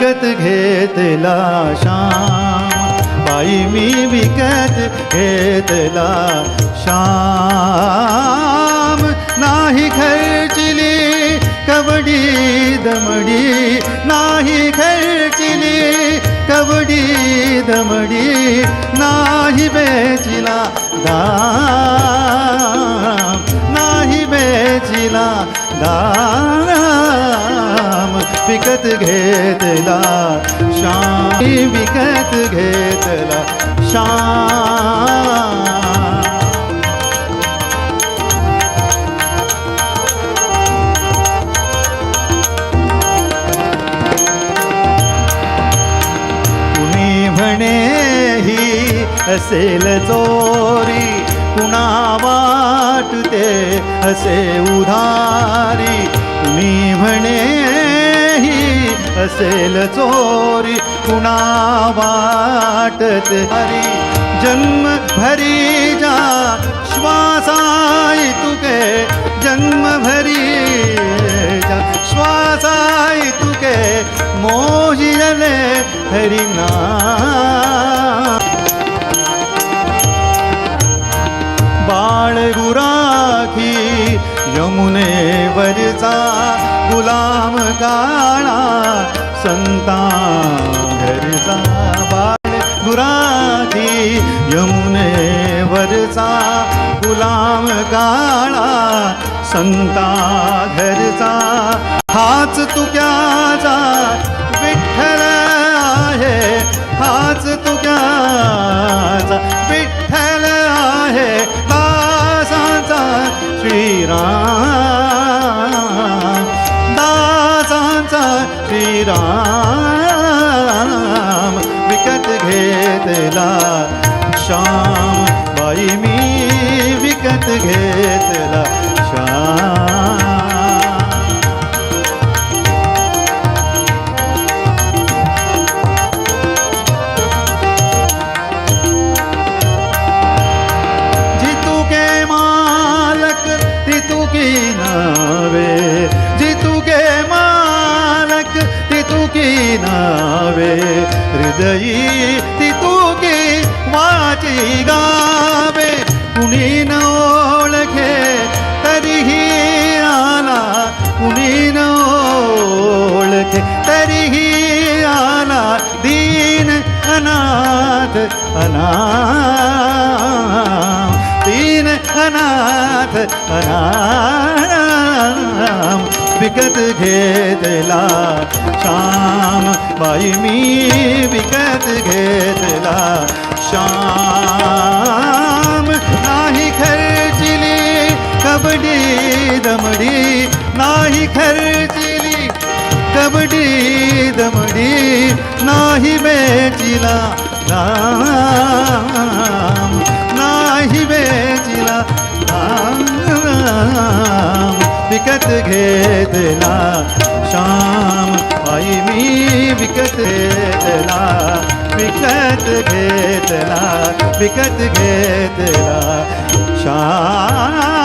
विकत घेतला श्याम बाई मी विकत घेतला श्याम नाही खर्चिली कबड्डी दमडी नाही खर्चिली कबड्डी दमडी नाही बेचिला दाम नाही बेचिला दाम. विकत घेतला. श्याम विकत घेतला. श्याम म्हणे ही असेल चोरी कुणा वाटते असे उधारी. मी म्हणे असेल चोरी कुणा वाटत हरी. जन्म भरी जा श्वासाय तुके. जन्म भरी जा श्वासाय तुके. मोजिले हरिना बाळ होता घरचा बाळ गुराखी यमुनेवरचा गुलाम काळा संता घरचा हाच तुक्या मी विकत घेतला अनाम तीन अनाथ अनाम विकत घेतला श्याम बाई मी विकत घेतला श्याम. नाही खर्चिली कबड्डी दमडी नाही खर्चिली कबड्डी दमडी नाही बेचिला राम नाही बेचिला राम विकत घेतला श्याम आई मी विकत घेतला विकत घेतला विकत घेतला श्याम